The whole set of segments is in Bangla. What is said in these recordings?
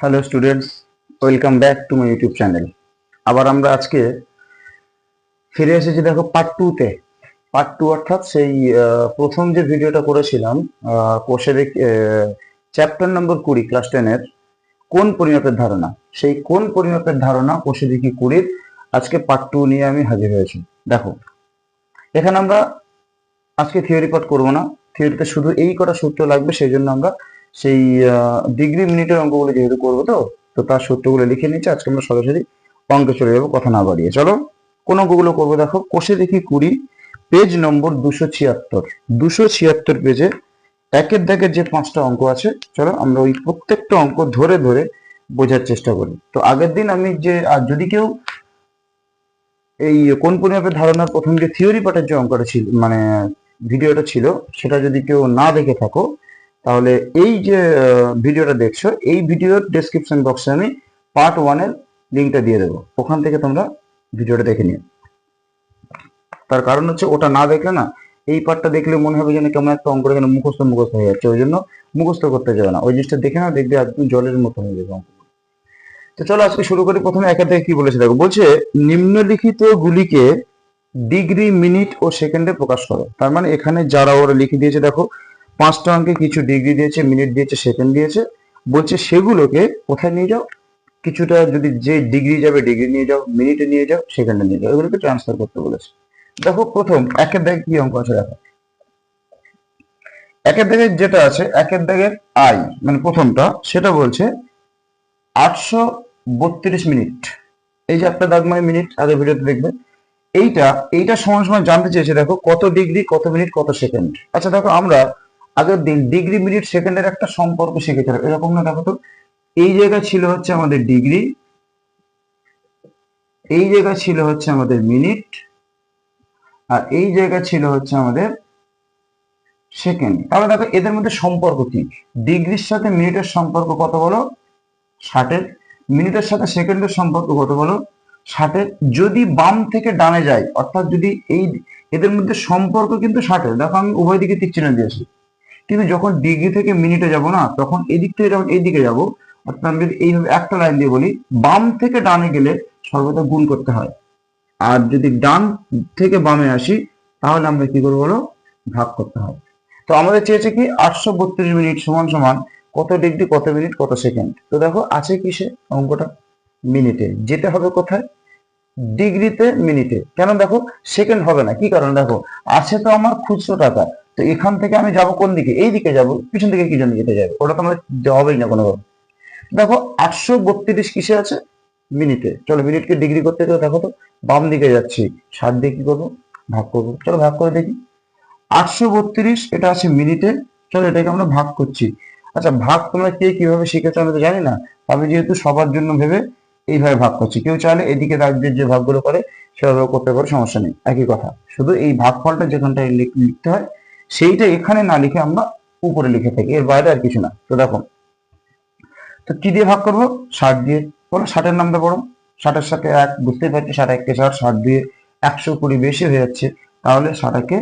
Hello students welcome back to my YouTube channel আবার আমরা আজকে ফিরে এসেছি, দেখো পার্ট টুতে পার্ট টু অর্থাৎ সেই প্রথম যে ভিডিওটা করেছিলাম কোষের চ্যাপ্টার নম্বর কুড়ি ক্লাস টেনের কোন পরিমাপের ধারণা? সেই কোন পরিমাপের ধারণা কোষে দেখি কুড়ির, আজকে পার্ট টু নিয়ে আমি হাজির হয়েছি। দেখো, এখানে আমরা আজকে থিওরি পাঠ করব না। থিওরিতে শুধু এই কটা সূত্র লাগবে, সেই জন্য আমরা সেই ডিগ্রি মিনিটের অঙ্কগুলো যেহেতু করব তো তো তার সূত্রগুলো লিখে নিচ্ছে। আজকে আমরা সরাসরি অঙ্কে চলে যাব, কথা না বাড়িয়ে। চলো, কোন অঙ্কগুলো করব দেখো। কোষে দেখি কুড়ি পেজ নম্বর দুশো ছিয়াত্তর। দুশো ছিয়াত্তর পেজে একের দাগের যে পাঁচটা অঙ্ক আছে, চলো আমরা ওই প্রত্যেকটা অঙ্ক ধরে ধরে বোঝার চেষ্টা করি। তো আগের দিন আমি যে, আর যদি কেউ এই কোন পরিমাপের ধারণার প্রথম যে থিওরি পাঠের যে অঙ্কটা ছিল মানে ভিডিওটা ছিল, সেটা যদি কেউ না দেখে থাকো তাহলে এই যে ভিডিওটা দেখছ, এই ভিডিওর ডেসক্রিপশন বক্সে আমি পার্ট ওয়ানের লিঙ্কটা দিয়ে দেবো। ওখান থেকে তোমরা ভিডিওটা দেখে নিও। তার কারণ হচ্ছে ওটা না দেখলে না, এই পার্টটা দেখলে মনে হবে যেন কেমন একটা অঙ্ক যেন মুখস্থ মুখস্থ হয়ে যাচ্ছে, ওই জন্য মুখস্থ করতে যাবে না। ওই জিনিসটা দেখে না দেখবে একদম জলের মতো হয়ে যাবে অঙ্ক তো চলো আজকে শুরু করি প্রথমে, একা থেকে কি বলেছে দেখো, বলছে, নিম্নলিখিত গুলিকে ডিগ্রি, মিনিট ও সেকেন্ডে প্রকাশ করো। তার মানে এখানে যারা ওরা লিখে দিয়েছে, দেখো পাঁচটা অঙ্কে কিছু ডিগ্রি দিয়েছে মিনিট দিয়েছে সেকেন্ড দিয়েছে। বলছে সেগুলোকে কোথায় নিয়ে যাও? কিছুটা যদি যে ডিগ্রি যাবে ডিগ্রি নিয়ে যাও মিনিটে নিয়ে যাও সেকেন্ডে নিয়ে যাও। এগুলোকে ট্রান্সফার করতে বলেছে। দেখো প্রথম, একের দাগে কি অঙ্ক আছে দেখো। একের দাগে যেটা আছে, একের দাগের আই মানে প্রথমটা, সেটা বলছে আটশো বত্রিশ মিনিট এই যে একটা দাগ মানে মিনিট আগে ভিডিওতে দেখবে। এইটা এইটা সমান সমান জানতে চেয়েছে, দেখো কত ডিগ্রি কত মিনিট কত সেকেন্ড আচ্ছা দেখো আমরা দিন ডিগ্রি মিনিট সেকেন্ডের একটা সম্পর্ক শিখেছিলাম এরকম না, দেখো তো। এই জায়গা ছিল হচ্ছে আমাদের ডিগ্রি এই জায়গা ছিল হচ্ছে আমাদের মিনিট আর এই জায়গা ছিল হচ্ছে আমাদের সেকেন্ড তাহলে দেখো, এদের মধ্যে সম্পর্ক কি? ডিগ্রির সাথে মিনিটের সম্পর্ক কত বলো? ষাটের। মিনিটের সাথে সেকেন্ডের সম্পর্ক কত বলো? ষাটের। যদি বাম থেকে ডানে যায়, অর্থাৎ যদি এই, এদের মধ্যে সম্পর্ক কিন্তু ষাটের। দেখো, আমি উভয় দিকে তীর চিহ্ন দিয়েছি কিন্তু যখন ডিগ্রি থেকে মিনিটে যাব না, তখন এদিক থেকে যখন এইদিকে যাব, অর্থাৎ আমি যদি এইভাবে একটা লাইন দিয়ে বলি, বাম থেকে ডানে গেলে সর্বদা গুণ করতে হয়। আর যদি ডান থেকে বামে আসি, তাহলে আমরা কি করব বলো? ভাগ করতে হয়। তো আমাদের চেয়েছে কি আটশো বত্রিশ মিনিট সমান সমান কত ডিগ্রি কত মিনিট কত সেকেন্ড তো দেখো, আছে কিসে? অঙ্কটা মিনিটে যেতে হবে কোথায়? ডিগ্রিতে মিনিটে কেন দেখো? সেকেন্ড হবে না। কি কারণ? দেখো, আছে তো আমার খুচরো টাকা। তো এখান থেকে আমি যাব কোন দিকে? এই দিকে যাব। পিছন দিকে কি জন্য যেতে যাবে? ওটা তো আমার হবেই না কোনোভাবে। দেখো আটশো বত্রিশ কিসে আছে? মিনিটে। চলো, মিনিটকে ডিগ্রি করতে গেলে দেখো তো, বাম দিকে যাচ্ছি। সাত দিয়ে কি করব? ভাগ করব। চলো, ভাগ করে দেখি। আটশো বত্রিশ, এটা আছে মিনিটে। চলো, এটাকে আমরা ভাগ করছি। আচ্ছা ভাগ তোমরা কে কীভাবে শিখেছো আমি তো জানি না। আমি যেহেতু সবার জন্য ভেবে এইভাবে ভাগ করছি। কেউ চাইলে এদিকে রাজ্যের যে ভাগগুলো করে সেভাবে করতে পারে, সমস্যা নেই। একই কথা। শুধু এই ভাগফলটা যেখানটায় লিখ- লিখতে হয় সেইটা এখানে না লিখে আমরা উপরে লিখে থাকি, এর বাইরে আর কিছু না। তো দেখো, তো কি দিয়ে ভাগ করব? ষাট দিয়ে। বলো, ষাটের নামটা বড় ষাটের সাথে এক, বুঝতেই পারছি, ষাট এককে ষাট ষাট দিয়ে একশো কুড়ি বেশি হয়ে যাচ্ছে। তাহলে ষাট একে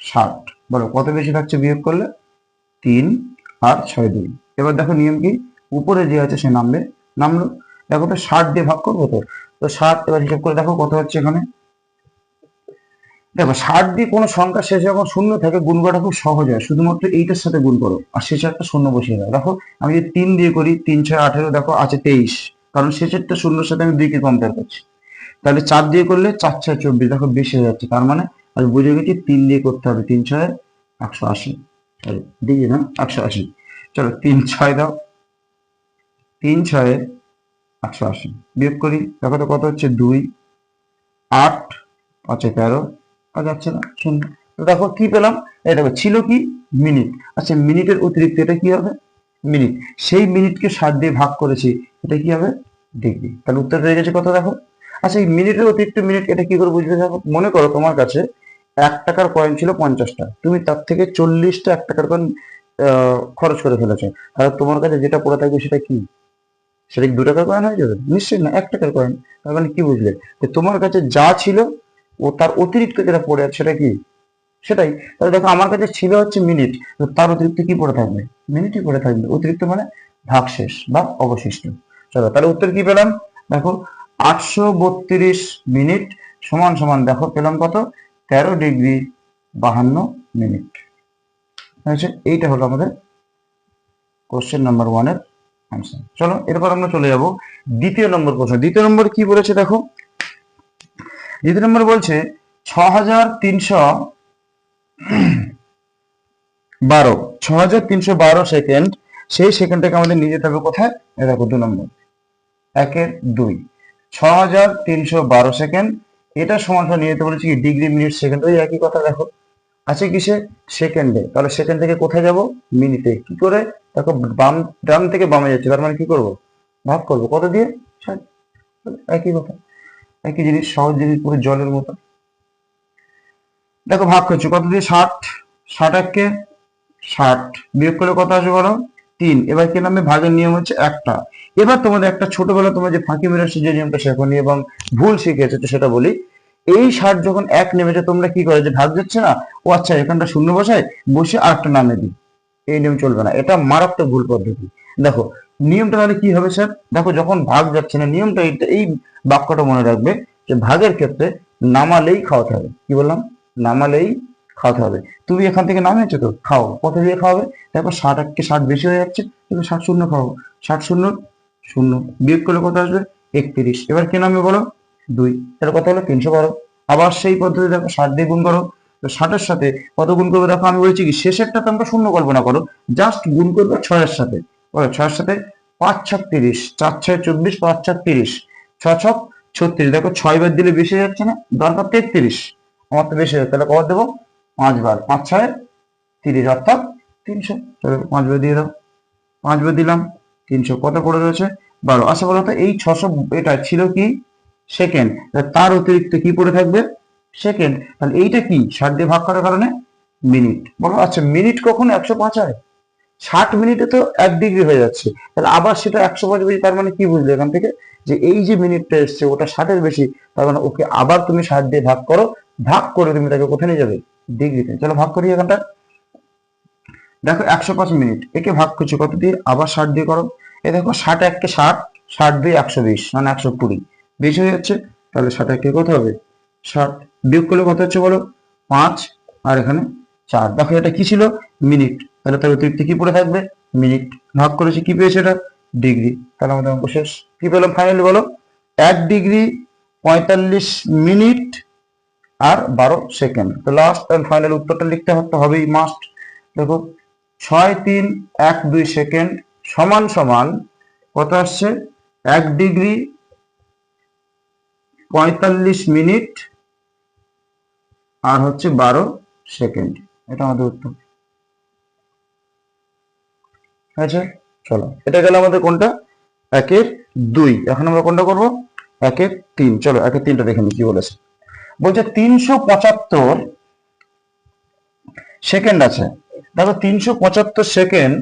ষাট। বলো, কত বেশি থাকছে বিয়োগ করলে? তিন আর ছয় দুই। এবার দেখো নিয়ম কি? উপরে যে আছে সে নামবে, নামলো। দেখো তো ষাট দিয়ে ভাগ করব তো? তো ষাট, এবার হিসাব করে দেখো কত হচ্ছে এখানে? দেখো, ষাট দিয়ে কোনো সংখ্যা শেষে যখন শূন্য থাকে, গুণ করাটা খুব সহজ হয়। শুধুমাত্র এইটার সাথে গুণ করো, আর শেষে একটা শূন্য বসিয়ে দাও। দেখো, আমি যদি তিন দিয়ে করি, তিন ছয় আঠেরো, দেখো, আছে তেইশ। কারণ শেষেরটা শূন্যর সাথে আমি দুইকে কম্পেয়ার করছি। তাহলে চার দিয়ে করলে চার ছয় চব্বিশ, দেখো, বেশি হয়ে যাচ্ছে। তার মানে আমি বুঝে গেছি তিন দিয়ে করতে হবে। তিন ছয়, একশো আশি। সরি দিয়ে না, একশো আশি। চলো, তিন ছয় দাও। তিন ছয়ে একশো আশি। বিয়োগ করি, দেখো তো কত হচ্ছে? দুই, আট, পাঁচে তেরো আর যাচ্ছে না, শূন্য। তো দেখো কি পেলাম? দেখো, ছিল কি? মিনিট। আচ্ছা মিনিটের অতিরিক্ত এটা কি হবে? মিনিট। সেই মিনিটকে ষাট দিয়ে ভাগ করেছি, এটা কি হবে? ডিগ্রি। তাহলে উত্তর রয়ে গেছে কত দেখো? আচ্ছা এই মিনিটের অতিরিক্ত মিনিট এটা কি করে বুঝবে দেখো? মনে করো তোমার কাছে এক টাকার কয়েন ছিল পঞ্চাশটা তুমি তার থেকে চল্লিশটা এক টাকার কয়েন খরচ করে ফেলেছো। তাহলে তোমার কাছে যেটা পড়ে থাকবে সেটা কি? সেটা কি দু টাকার কয়েন হয়ে যাবে? নিশ্চয়ই না, এক টাকার কয়েন তার মানে কি বুঝলে? তোমার কাছে যা ছিল ও তার অতিরিক্ত যেটা পড়ে আছে, সেটা কি? সেটাই। তাহলে দেখো, আমার কাছে ছিল হচ্ছে মিনিট তার অতিরিক্ত কি পড়ে থাকবে? মিনিটই পড়ে থাকবে। অতিরিক্ত মানে ভাগশেষ বা অবশিষ্ট। চলো, তাহলে উত্তর কি পেলাম? দেখো, আটশো বত্রিশ মিনিট সমান সমান দেখো, পেলাম কত? তেরো ডিগ্রি বাহান্ন মিনিট এইটা হলো আমাদের কোশ্চেন নাম্বার ওয়ানের আনসার চলো, এরপর আমরা চলে যাব দ্বিতীয় নম্বর প্রশ্ন। দ্বিতীয় নম্বর কি বলেছে দেখো? দ্বিতীয় নম্বর বলছে ছ হাজার তিনশো বারো ছ তিনশো বারো সেকেন্ড সেই সেকেন্ডটাকে আমাদের নিয়ে যেতে হবে কোথায়? দেখো দু নম্বর। একের দুই। ছ হাজার তিনশো বারো সেকেন্ড এটা সমান সমান নিয়ে যেতে বলেছি কি? ডিগ্রি মিনিট সেকেন্ড ওই একই কথা দেখো। আছে কিসে? সেকেন্ডে তাহলে সেকেন্ড থেকে কোথায় যাব? মিনিটে কি করে? দেখো, বাম, ডান থেকে বামে যাচ্ছে। তার মানে কি করব? ভাগ করব। কত দিয়ে? একই কথা। একই জিনিস, সহজ জিনিস পুরো জলের মতো। দেখো, ভাগ করছ। কত দিয়ে? ষাট। ষাট এককে ষাট। বিয়োগ করলে কত আসবে বলো? তিন। এবার কি নামে? ভাগের নিয়ম হচ্ছে একটা। এবার তোমাদের একটা ছোটবেলা তোমরা যে ফাঁকি মেরে যে নিয়মটা শেখনি এবং ভুল শিখেছো, তো সেটা বলি। এই ষাট যখন এক নেমেছে তোমরা কি করে? যে ভাগ যাচ্ছে না? ও আচ্ছা এখানটা শূন্য বসায় বসে আরেকটা নামে দিই। এই নিয়ম চলবে না। এটা মারাত্মক ভুল পদ্ধতি। দেখো নিয়মটা তাহলে কি হবে স্যার? দেখো যখন ভাগ যাচ্ছে না, নিয়মটা এই বাক্যটা মনে রাখবে যে ভাগের ক্ষেত্রে নামালেই খাওয়াতে হবে। কি বললাম? নামালেই খাওয়াতে হবে। তুমি এখান থেকে নামিয়েছো তো? খাও। কত দিয়ে খাওয়াবে? দেখো ষাট এককে ষাট বেশি হয়ে যাচ্ছে তুমি ষাট শূন্য খাও। ষাট শূন্য শূন্য। বিয়োগ করলে কত আসবে? একত্রিশ। এবার কে নামে বলো? দুই। তাহলে কত হলো? তিনশো বারো। আবার সেই পদ্ধতি দেখো, ষাট দিয়ে গুণ করো। তো ষাটের সাথে কত গুণ করবে? দেখো আমি বলছি কি শেষেরটা তোমরা শূন্য কল্পনা করো। জাস্ট গুণ করবে ছয়ের সাথে। বলো ছয়ের সাথে পাঁচ ছক তিরিশ চার ছয় চব্বিশ পাঁচ ছক তিরিশ ছ ছক ছত্রিশ। দেখো ছয় বার দিলে বেশি যাচ্ছে না দরকার তেত্রিশ। আমার তো বেশি যাচ্ছে, তাহলে কবার দেবো? পাঁচ বার পাঁচ ছয় তিরিশ অর্থাৎ তিনশো। তাহলে পাঁচ বার দিয়ে দাও। পাঁচ বার দিলাম তিনশো। কত পড়ে রয়েছে? বারো। আচ্ছা বলো তো এই ছশো এটা ছিল কি? সেকেন্ড। তার অতিরিক্ত কি পড়ে থাকবে? সেকেন্ড। তাহলে এইটা কি? ষাট দিয়ে ভাগ করার কারণে মিনিট। বলো আচ্ছা মিনিট কখন একশো পাঁচ হয়? ষাট মিনিটে তো এক ডিগ্রি হয়ে যাচ্ছে। তাহলে আবার সেটা একশো পাঁচ বেশি তার মানে কি বুঝলে এখান থেকে? যে এই যে মিনিটটা এসছে, ওটা ষাটের বেশি, তার মানে ওকে আবার তুমি ষাট দিয়ে ভাগ করো, ভাগ করে তুমি তাকে কোথায় নিয়ে যাবে? ডিগ্রিতে চলো ভাগ করি এখানটা। দেখো একশো পাঁচ মিনিট। একে ভাগ করছ কত দিয়ে? আবার ষাট দিয়ে করো। এ দেখো ষাট এককে ষাট ষাট দিয়ে একশো বিশ মানে একশো কুড়ি। বেশি হয়ে যাচ্ছে, তাহলে ষাট এককে কত হবে? ষাট। বিয়োগ করলে কত হচ্ছে বলো? পাঁচ। আর এখানে চার। দেখো এটা কি ছিল? মিনিট। তাহলে তার অতিরিক্ত কি পড়ে থাকবে? মিনিট ভাগ করেছি কি পেয়েছে এটা? ডিগ্রি। তাহলে আমাদের অঙ্ক শেষ। কি পেলাম? ফাইনালি বলো। এক ডিগ্রি পঁয়তাল্লিশ মিনিট আর বারো সেকেন্ড। তো লাস্ট অ্যান্ড ফাইনাল উত্তরটা লিখতে হতে হবেই মাস্ট দেখো, ছয় তিন এক দুই সেকেন্ড সমান সমান কত আসছে? এক ডিগ্রি পঁয়তাল্লিশ মিনিট আর হচ্ছে বারো সেকেন্ড। এটা আমাদের উত্তর। আচ্ছা চলো। এটা গেল আমাদের কোনটা? একের দুই। এখন আমরা কোনটা করব? একের তিন। চলো, একের তিনটা দেখে নি কি বলেছে। বলছে তিনশো পঁচাত্তর সেকেন্ড আছে। দেখো তিনশো পঁচাত্তর সেকেন্ড,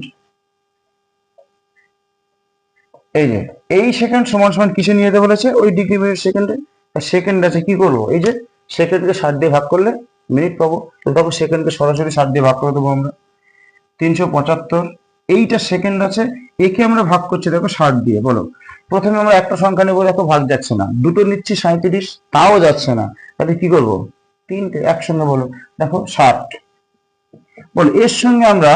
এই যে, এই সেকেন্ড সমান সমান কিসে নিয়ে যেতে বলেছে? ওই ডিগ্রি মিনিট সেকেন্ডে। সেকেন্ড আছে, কি করব? এই যে, সেকেন্ডকে ষাট দিয়ে ভাগ করলে মিনিট পাবো। তো সেকেন্ডকে সরাসরি ষাট দিয়ে ভাগ করে দেবো আমরা। তিনশো পঁচাত্তর এইটা সেকেন্ড আছে একে আমরা ভাগ করছি, দেখো ষাট দিয়ে, বলো। প্রথমে আমরা একটা সংখ্যা নেব, দেখো ভাগ যাচ্ছে না। দুটো নিচ্ছি সাঁত্রিশ তাও যাচ্ছে না। তাহলে কি করব? তিনটে, একসঙ্গে বলো। দেখো ষাট। বলো, এর সঙ্গে আমরা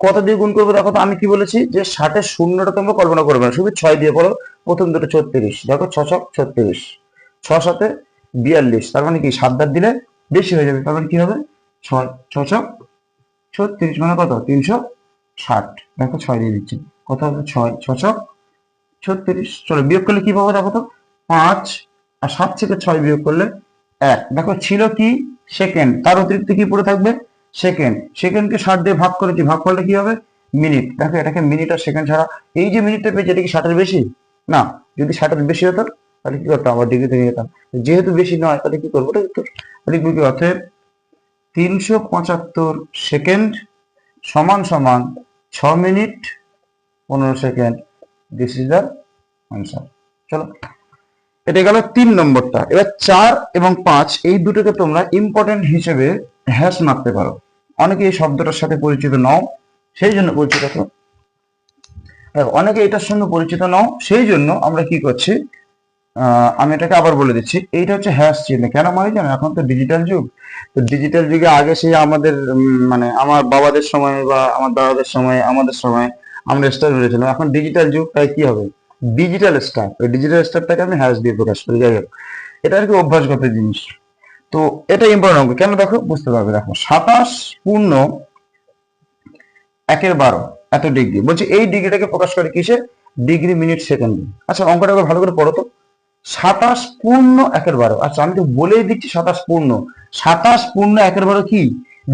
কত দিয়ে গুণ করব? দেখো তো আমি কি বলেছি যে ষাটের শূন্যটা তোমরা কল্পনা করবে না। শুধু ছয় দিয়ে বলো। প্রথম দুটো ছত্রিশ। দেখো ছ ছক ছত্রিশ। ছ সাথে বিয়াল্লিশ। তার মানে কি? সাত দাঁত দিলে বেশি হয়ে যাবে। তার মানে কি হবে? ছয়, ছ ছক ছত্রিশ মানে কত? তিনশো ষাট। দেখো ছয় দিয়ে দিচ্ছি। কত হবে? ছয় ছ ছক ছত্রিশ। চলো বিয়োগ করলে কি পাবো দেখো তো? পাঁচ আর সাত থেকে ছয় বিয়োগ করলে এক। দেখো ছিল কি? সেকেন্ড। তার অতিরিক্ত কি পড়ে থাকবে? সেকেন্ড। সেকেন্ডকে ষাট দিয়ে ভাগ করেছি। ভাগ করলে কি হবে? মিনিট। দেখো এটাকে মিনিট আর সেকেন্ড ছাড়া এই যে মিনিটটা পেয়েছি, এটা কি ষাটের বেশি? না। যদি ষাটের বেশি হতো, তাহলে কি করতাম? আবার ডিগ্রি থেকে যেতাম। যেহেতু বেশি নয়, তাহলে কি করব? লিখব কি অতএব তিনশো পঁচাত্তর সেকেন্ড সমান সমান ছ মিনিট পনেরো সেকেন্ড। দিস ইজ দ্য চলো। এটা গেল তিন নম্বরটা। এবার চার এবং পাঁচ, এই দুটোকে তোমরা ইম্পর্টেন্ট হিসেবে হ্যাশ মারতে পারো। অনেকে এই শব্দটার সাথে পরিচিত নও, সেই জন্য দেখো, অনেকে এটার সঙ্গে পরিচিত নও, সেই জন্য আমরা কি করছি আমি এটাকে আবার বলে দিচ্ছি। এইটা হচ্ছে হ্যাশ চিহ্ন। কেন মানে জানো এখন তো ডিজিটাল যুগ। তো ডিজিটাল যুগে আগে সেই আমাদের মানে আমার বাবাদের সময় বা আমার দাদাদের সময়, আমাদের সময় আমরা স্টার বেরিয়েছিলাম এখন ডিজিটাল যুগ, তাই কি হবে? ডিজিটাল স্টার ওই ডিজিটাল স্টারটাকে আমি হ্যাশ দিয়ে প্রকাশ করি। যাই হোক, এটা আর কি অভ্যাসগত জিনিস। তো এটা ইম্পর্টেন্ট কেন দেখো? বুঝতে পারবে। দেখো, সাতাশ পূর্ণ একের বারো, এত ডিগ্রি বলছি এই ডিগ্রিটাকে প্রকাশ করে কিসে ডিগ্রি মিনিট সেকেন্ডে আচ্ছা অঙ্কটা ভালো করে পড়ো তো। সাতাশ পূর্ণ একের বারো। আচ্ছা আমি তো বলেই দিচ্ছি সাতাশ পূর্ণ। সাতাশ পূর্ণ একের বারো কি?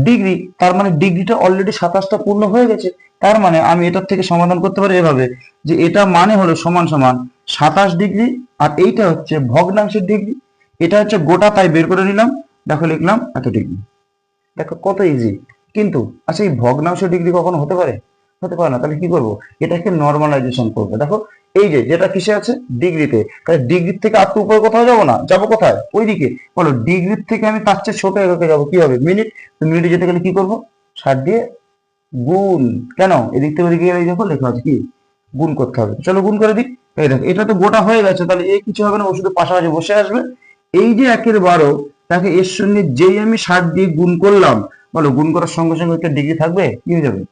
ডিগ্রি। তার মানে ডিগ্রিটা অলরেডি সাতাশটা পূর্ণ হয়ে গেছে। তার মানে আমি এটার থেকে সমাধান করতে পারি এভাবে যে এটা মানে হলো সমান সমান সাতাশ ডিগ্রি আর এইটা হচ্ছে ভগ্নাংশের ডিগ্রি। এটা হচ্ছে গোটা, তাই বের করে নিলাম। দেখো, লিখলাম এত ডিগ্রি। দেখো, কত ইজি কিন্তু আচ্ছা এই ভগ্নাংশ ডিগ্রি কখনো হতে পারে? হতে পারে না। তাহলে কি করব? এটাকে নর্মালাইজেশন করব। দেখো এই যে, যেটা কিসে আছে? ডিগ্রিতে। তাহলে ডিগ্রির থেকে আর তো উপরে কোথাও যাব না? যাব কোথায়? ওইদিকে। বলো, ডিগ্রির থেকে আমি তার চেয়ে ছোট এককে যাব কি হবে মিনিট মিনিটে যেতে গেলে কি করব? ষাট দিয়ে গুণ। কেন? এদিক থেকে ওদিকে গেলে দেখো, লেখা আছে কি? গুণ করতে হবে। চলো গুণ করে দিই। এই দেখো, এটা তো গোটা হয়ে গেছে। তাহলে এ কিছু হবে না ও শুধু পাশাপাশি বসে আসবে। এই যে একের বারো, তাকে এর সঙ্গে যেই আমি ষাট দিয়ে গুণ করলাম, বলো, গুণ করার সঙ্গে সঙ্গে একটা ডিগ্রি থাকবে? কি হয়ে যাবে?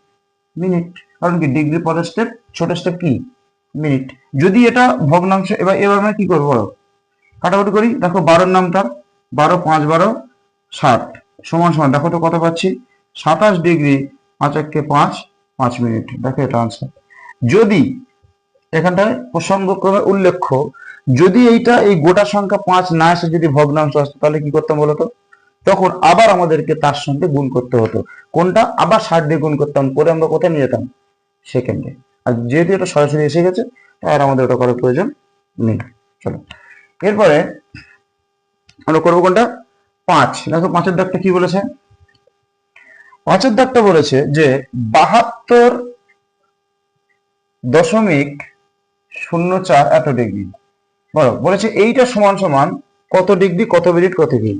মিনিট। কারণ কি, ডিগ্রি পরের স্টেপ ছোট স্টেপ কি? মিনিট। যদি এটা ভগ্নাংশ, এবার এবার আমরা কি করব বলো? কাটাকুটি করি। দেখো বারোর নামটা, বারো, পাঁচ, বারো, ষাট। সমান সমান, দেখো তো কত পাচ্ছি? সাতাশ ডিগ্রি, পাঁচ এককে পাঁচ পাঁচ মিনিট। দেখো এটা আনসার যদি এখানটায় প্রসঙ্গক্রমে উল্লেখ্য, যদি এইটা, এই গোটা সংখ্যা পাঁচ না এসে যদি ভগ্নাংশ আসতো, তাহলে কি করতাম বলতো তখন আবার আমাদেরকে তার সঙ্গে গুণ করতে হতো। কোনটা? আবার ষাট দিয়ে গুণ করতাম। করে আমরা কোথায় নিয়ে যেতাম? সেকেন্ডে। আর যেহেতু এটা সরাসরি এসে গেছে তাই আর আমাদের ওটা করার প্রয়োজন নেই। চলো। এরপরে আমরা করব কোনটা? পাঁচ। দেখো, পাঁচের দাগটা কি বলেছে? পাঁচের দাগটা বলেছে যে বাহাত্তর দশমিক শূন্য চার এত ডিগ্রি। বলো, বলেছে এইটা সমান সমান কত ডিগ্রি, কত মিনিট, কত কি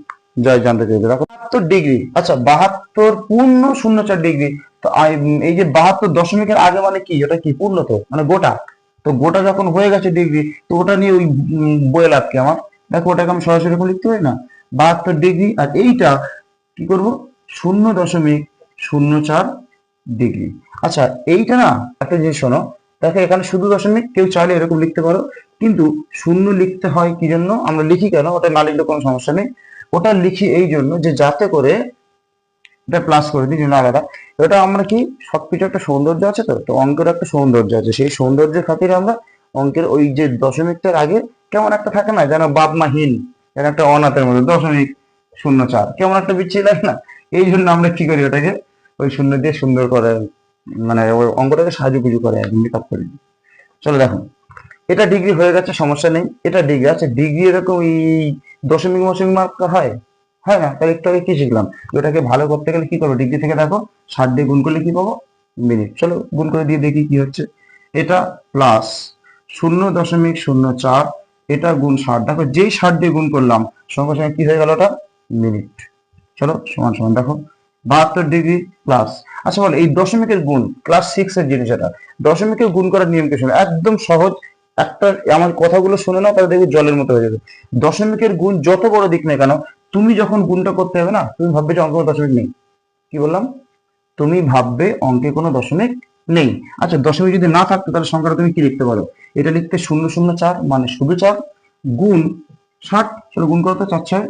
জয় জানতে চাইবে। দেখো, বাহাত্তর ডিগ্রি। আচ্ছা বাহাত্তর পূর্ণ শূন্য চার ডিগ্রি। তো এই যে বাহাত্তর দশমিকের আগে মানে কি? ওটা কি পূর্ণ তো? মানে গোটা? তো গোটা যখন হয়ে গেছে ডিগ্রি তো ওটা নিয়ে ওই বই কি আমার? দেখো, ওটাকে আমি সরাসরি লিখতে পারি না? বাহাত্তর ডিগ্রি আর এইটা কি করব? শূন্য দশমিক শূন্য চার ডিগ্রি আচ্ছা এইটা না, একটা জিনিস শোনো। দেখো, এখানে শুধু দশমিক, কেউ চাইলে এরকম লিখতে পারো। কিন্তু শূন্য লিখতে হয় কি জন্য? আমরা লিখি কেন? ওটা না লিখলে কোনো সমস্যা নেই। ওটা লিখি এই জন্য যে যাতে করে এটা প্লাস করে দিই জন্য আলাদা। এটা আমরা কি, সব কিছু একটা সৌন্দর্য আছে তো? তো অঙ্কের একটা সৌন্দর্য আছে। সেই সৌন্দর্যের খাতিরে আমরা অঙ্কের ওই যে দশমিকটার আগে কেমন একটা থাকে না, যেন বাপমাহীন, যেন একটা অনাথের মধ্যে দশমিক শূন্য চার, কেমন একটা বিচ্ছিরি লাগে না? এই জন্য আমরা কি করি ওটাকে, ওই শূন্য দিয়ে সুন্দর করে মানে ওই অঙ্কটাকে সাজুগুজু করে মেকআপ করি চলো দেখো, এটা ডিগ্রি হয়ে গেছে, সমস্যা নেই, এটা ডিগ্রি আছে ডিগ্রি এরকম এই দশমিক মশমিক মার্ক হয়? হয় না তাহলে একটু আগে কি শিখলাম? ওটাকে ভালো করতে গেলে কি করব? ডিগ্রি থেকে দেখো, ষাট দিয়ে গুণ করলে কি পাবো? মিনিট। চলো, গুণ করে দিয়ে দেখি কি হচ্ছে। এটা প্লাস শূন্য দশমিক শূন্য চার, এটা গুণ ষাট। দেখো, যেই ষাট দিয়ে গুণ করলাম, সঙ্গে সঙ্গে কি হয়ে গেল ওটা? মিনিট। চলো, সমান সমান দেখো। বাহাত্তর ডিগ্রি প্লাস আচ্ছা বলো, এই দশমিকের গুণ ক্লাস সিক্স এর জিনিস এটা। দশমিকের গুণ করার নিয়ম কি শোনো? একদম সহজ। একটা, আমার কথাগুলো শুনে নাও, তাহলে দেখবে জলের মতো হয়ে যাবে। দশমিকের গুণ যত বড় দিক না কেন তুমি যখন গুণটা করতে হবে না, তুমি ভাববে যে অঙ্কে কোনো দশমিক নেই। কি বললাম? তুমি ভাববে অঙ্কে কোনো দশমিক নেই। আচ্ছা দশমিক যদি না থাকতো, তাহলে সংখ্যাটা তুমি কি লিখতে পারো? এটা লিখতে শূন্য শূন্য চার মানে শুধু চার গুণ ষাট, চলো গুণ করো তো, চার ছয়,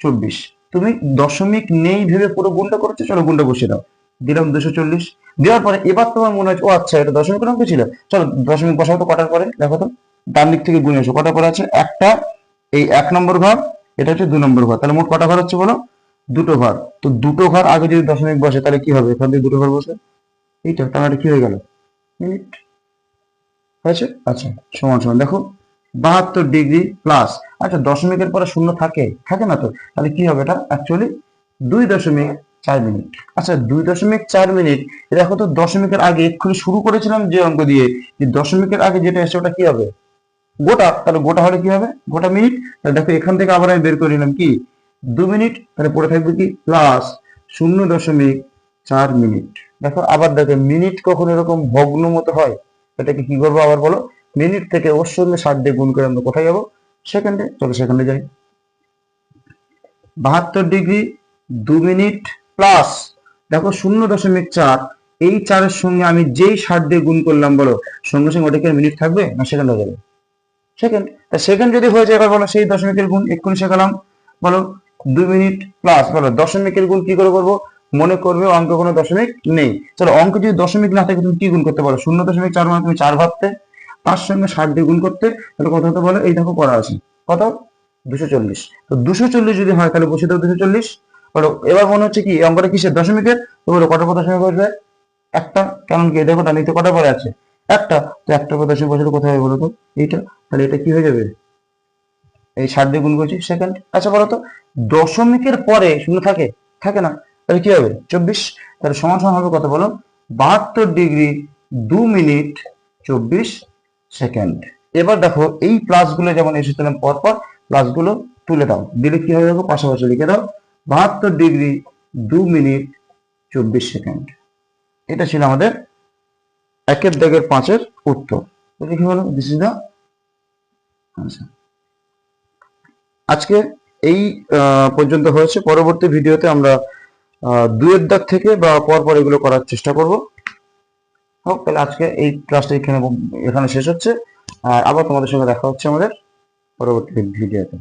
চব্বিশ। তুমি দশমিক নেই ভেবে পুরো গুণটা করেছ, চলো গুণটা বসিয়ে দাও। দিলাম দুশো চল্লিশ। দেওয়ার পরে এবার তোমার মনে হচ্ছে, ও আচ্ছা এটা দশমিক অঙ্ক ছিল। চলো দশমিক বসাও তো কটার পরে, দেখো তো। ডান দিক থেকে গুণে এসো, কটার পরে আছে? একটা, এই এক নম্বর ঘর এটা হচ্ছে দু নম্বর ঘর। তাহলে মোট কটা ঘর হচ্ছে বলো? দুটো ঘর। তো দুটো ঘর আগে যদি দশমিক বসে, তাহলে কি হবে? এখান থেকে দুটো ঘর বসে। এইটা তাহলে কি হয়ে গেল? মিনিট। হয়েছে? আচ্ছা সমান সমান। দেখো, বাহাত্তর ডিগ্রি প্লাস। আচ্ছা দশমিকের পরে শূন্য থাকে? থাকে না তো? তাহলে কি হবে এটা? অ্যাকচুয়ালি দুই দশমিক চার মিনিট। আচ্ছা দুই দশমিক চার মিনিট দেখো তো দশমিকের আগে এক্ষুনি শুরু করেছিলাম যে অঙ্ক দিয়ে, যে দশমিকের আগে যেটা এসে ওটা কি হবে? গোটা, তাহলে গোটা হলে কি হবে? গোটা মিনিট তাহলে দেখো এখান থেকে আবার আমি বের করে নিলাম কি? দু মিনিট তাহলে পড়ে থাকবে কি? প্লাস শূন্য দশমিক চার মিনিট দেখো আবার দেখো মিনিট কখন এরকম ভগ্ন মতো হয়? এটাকে কি করব আবার বলো? মিনিট থেকে ওর সঙ্গে ষাট দিয়ে গুণ করে আমরা কোথায় যাব? সেকেন্ডে চলো সেকেন্ডে যাই। বাহাত্তর ডিগ্রি দু মিনিট প্লাস দেখো শূন্য দশমিক চার। এই চারের সঙ্গে আমি যেই ষাট দিয়ে গুণ করলাম বলো সঙ্গে সঙ্গে ওটা কি মিনিট থাকবে? না হয়ে যাবে? সেকেন্ড সেকেন্ড যদি হয়ে যায়, এবার বলো সেই দশমিকের গুণ এক্ষুনি শেখালাম। বলো দুই মিনিট প্লাস বলো দশমিকের গুণ কি করে করব? মনে করবে অঙ্ক কোনো দশমিক নেই। চলো অঙ্ক যদি দশমিক না থাকে, তুমি কি গুণ করতে পারো? শূন্য দশমিক চার মানে তুমি চার ভাবতে তার সঙ্গে ষাট দিয়ে গুণ করতে, তাহলে কত হতে বলো, এই দেখো করা আছে। কত? দুশো চল্লিশ। তো দুশো চল্লিশ যদি হয়, তাহলে বসে দাও দুশো চল্লিশ। বলো, এবার মনে হচ্ছে কি অঙ্কটা কিসের? দশমিকের? তো বলো, কটা হয়ে যায় একটা। কারণ কি? দেখো ডানিতে কটা পরে আছে? একটা, তো একটা কত দশমিক বসে কোথায় হবে বলো তো এইটা, তাহলে এটা কি হয়ে যাবে? এই ষাট দিয়ে গুণ করছি সেকেন্ড আচ্ছা বলো তো দশমিকের পরে, শূন্য থাকে থাকে না, তাহলে কি হবে? চব্বিশ। তাহলে সমান সমান হবে কত বলো? বাহাত্তর ডিগ্রি দু মিনিট চব্বিশ সেকেন্ড। এবার দেখো, এই প্লাসগুলো যেমন এসেছিলাম পর পর প্লাসগুলো তুলে দাও। দিলে কি হবে দেখো পাশাপাশি লিখে দাও। বাহাত্তর ডিগ্রি দু মিনিট চব্বিশ সেকেন্ড। এটা ছিল আমাদের একের দাগের পাঁচের উত্তর। কি হলো? দিস ইজ দা আচ্ছা আজকে এই পর্যন্ত হয়েছে। পরবর্তী ভিডিওতে আমরা দুয়ের দাগ থেকে বা পর পর এগুলো করার চেষ্টা করব। হোক, তাহলে আজকে এই ক্লাসটা এখানে এখানে শেষ হচ্ছে। আর আবার তোমাদের সঙ্গে দেখা হচ্ছে আমাদের পরবর্তী ভিডিওতে।